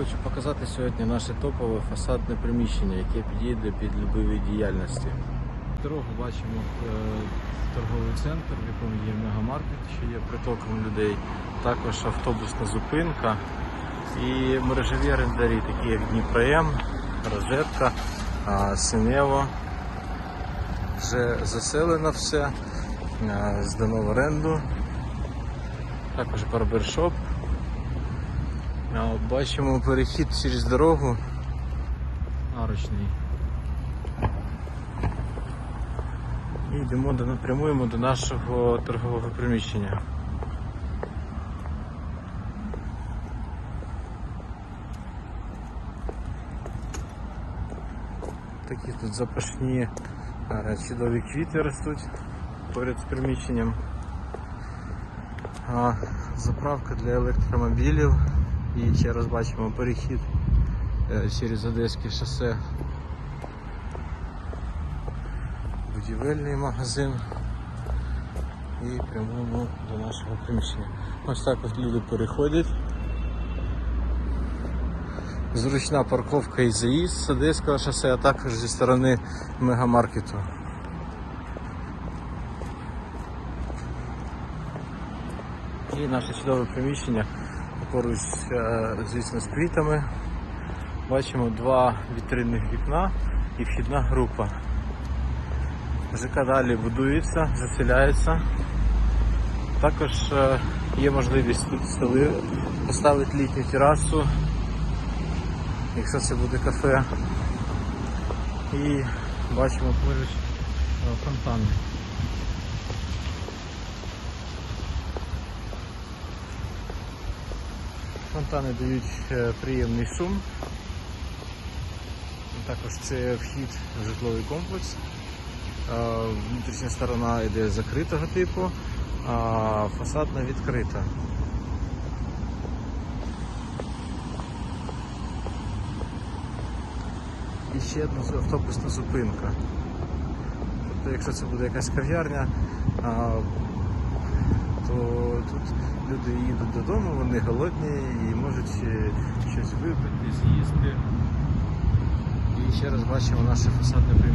Хочу показати сьогодні наше топове фасадне приміщення, яке підійде під любі види діяльності. Дорогу бачимо е, торговий центр, в якому є мегамаркет, що є притоком людей, також автобусна зупинка і мережеві орендарі, такі як Дніпром, Розетка, Синево. Вже заселено все, здано в оренду. Також барбершоп. От Бачимо перехід через дорогу арочний. І йдемо до напрямуємо до нашого торгового приміщення. Такі тут запашні чудові квіти ростуть поряд з приміщенням. Заправка для електромобілів. І ще раз бачимо перехід е, через Одеське шосе. Будівельний магазин. І прямуємо до нашого приміщення. Ось так от люди переходять. Зручна парковка і заїзд з Одеського шосе, а також зі сторони мегамаркету. І наше чудове приміщення поруч, е, звісно, з квітами. Бачимо два вітринних вікна і вхідна група. ЖК далі будується, заселяється. Також е, є можливість тут столи поставити літню терасу, якщо це буде кафе. І бачимо поруч е, фонтани. Дають е, приємний шум. Також це вхід в житловий комплекс. Е, Внутрішня сторона йде закритого типу, а фасадна відкрита. І ще одна автобусна зупинка. Тобто, якщо це буде якась кав'ярня, то тут люди їдуть додому, вони голодні і можуть щось випити, з'їсти. І ще раз бачимо наше фасадне приміщення.